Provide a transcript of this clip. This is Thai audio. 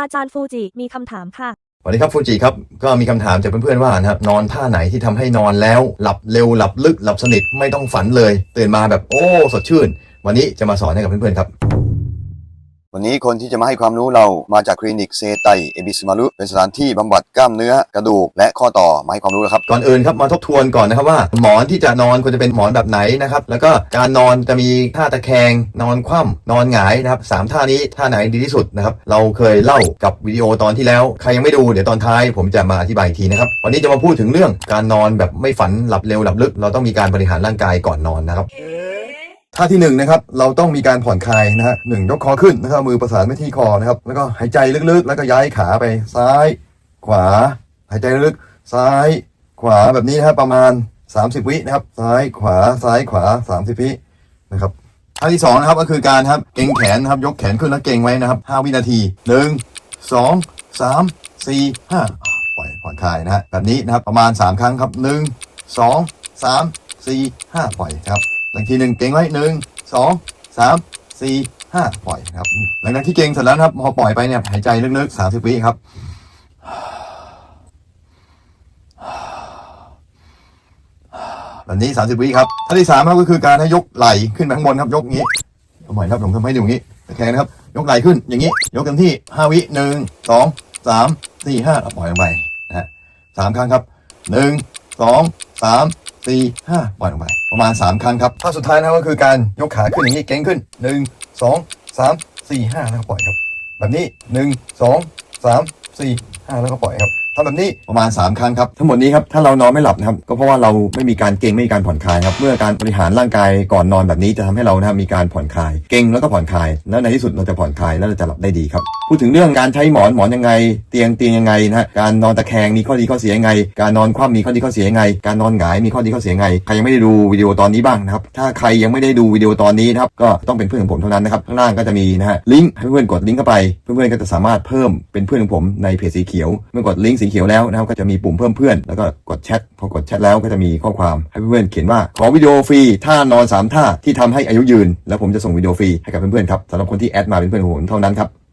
อาจารย์ฟูจิมีคำถามค่ะสวัสดีครับฟูจิครับก็มีคำถามจากเพื่อนๆว่านะครับนอนท่าไหนที่ทำให้นอนแล้ว หลับเร็วหลับลึกหลับสนิทไม่ต้องฝันเลย ตื่นมาแบบโอ้ สดชื่น วันนี้จะมาสอนให้กับเพื่อนๆครับ วันนี้คนที่จะมาให้ความรู้เรามาจากคลินิกเซไตเอบิสมารุเป็นสถานที่บำบัดกล้ามเนื้อกระดูกและข้อต่อมาให้ความรู้แล้วครับก่อนอื่นครับมาทบทวนก่อนนะครับว่า หมอนที่จะนอนควรจะเป็นหมอนแบบไหนนะครับแล้วก็การนอนจะมีท่าตะแคงนอนคว่ำนอนหงายนะครับสามท่านี้ท่าไหนดีที่สุดนะครับเราเคยเล่ากับวิดีโอตอนที่แล้ว ใครยังไม่ดูเดี๋ยวตอนท้ายผมจะมาอธิบายอีกทีนะครับวันนี้จะมาพูดถึงเรื่องการนอนแบบไม่ฝันหลับเร็วหลับลึก เราต้องมีการบริหารร่างกายก่อนนอนนะครับ ท่าที่หนึ่งนะครับ เราต้องมีการผ่อนคลายนะฮะหนึ่งยกคอขึ้นนะครับมือประสานไปที่คอนะครับ แล้วก็หายใจลึกๆ แล้วก็ย้ายขาไปซ้าย ขวา หายใจลึกซ้าย ขวาแบบนี้นะครับประมาณ 30 วินะครับ ซ้ายขวาซ้ายขวา 30 วินะครับท่าที่สองนะครับก็คือการครับเกรงแขนนะครับยกแขนขึ้นแล้วเกรงไว้นะครับ 5 วินาทีหนึ่งสองสามสี่ห้าปล่อยผ่อนคลายนะฮะแบบนี้นะครับประมาณ 3 ครั้งครับหนึ่งสองสามสี่ห้าปล่อยครับ หลังทีหนึ่งเก่งไว้หนึ่งสองสามสี่ห้าปล่อยครับ หลังจากที่เก่งเสร็จแล้วครับพอปล่อยไปเนี่ยหายใจลึกๆสามสิบวิครับแบบนี้สามสิบวิครับท่าที่สามครับก็คือการให้ยกไหล่ขึ้นไปข้างบนครับยกอย่างนี้เอาใหม่นะครับผมทำให้ดูอย่างนี้โอเคนะครับ ยกไหล่ขึ้นอย่างนี้ ยกเต็มที่ห้าวิหนึ่งสองสามสี่ห้าปล่อยลงไปนะฮะสามครั้งครับหนึ่งสองสามสี่ห้าปล่อยลงไป ประมาณสามครั้งครับท่าสุดท้ายนะครับก็คือการยกขาขึ้นอย่างนี้เก่งขึ้นหนึ่งสองสามสี่ห้าแล้วก็ปล่อยครับ แบบนี้หนึ่งสองสามสี่ห้าแล้วก็ปล่อยครับทำแบบนี้ประมาณ 3 ครั้งครับทั้งหมดนี้ครับถ้าเรานอนไม่หลับนะครับก็เพราะว่าเราไม่มีการเก่งไม่มีการผ่อนคลายครับเมื่อการบริหารร่างกายก่อนนอนแบบนี้จะทำให้เรานะครับมีการผ่อนคลาย เก่งแล้วก็ผ่อนคลาย แล้วในที่สุดเราจะผ่อนคลายแล้วเราจะหลับได้ดีครับพูดถึงเรื่องการใช้หมอนหมอนยังไง เตียงเตียงยังไงนะฮะการนอนตะแคงมีข้อดีข้อเสียยังไง การนอนคว่ำมีข้อดีข้อเสียยังไง การนอนหงายมีข้อดีข้อเสียยังไงใครยังไม่ได้ดูวิดีโอตอนนี้บ้างนะครับถ้าใครยังไม่ได้ดูวิดีโอตอนนี้นะครับก็ต้องเป็นเพื่อนของผมเท่านั้นนะครับข้างล่างก็จะมีนะฮะลิงก์ให้เพื่อนกดลิงก์เข้าไป เพื่อนๆก็จะสามารถเพิ่มเป็นเพื่อนของผมในเพจสีเขียวเมื่อกดลิงก์สีเขียวแล้วนะครับก็จะมีปุ่มเพิ่มเพื่อนแล้วก็กดแชทพอกดแชทแล้วก็จะมีข้อความให้เพื่อนๆเขียนว่าขอวิดีโอฟรีท่านอนสามท่าที่ทำให้อายุยืน แล้วผมจะส่งวิดีโอฟรีให้กับเพื่อนๆครับสำหรับคนที่แอดมาเป็นเพื่อนของผมเท่านั้นครับ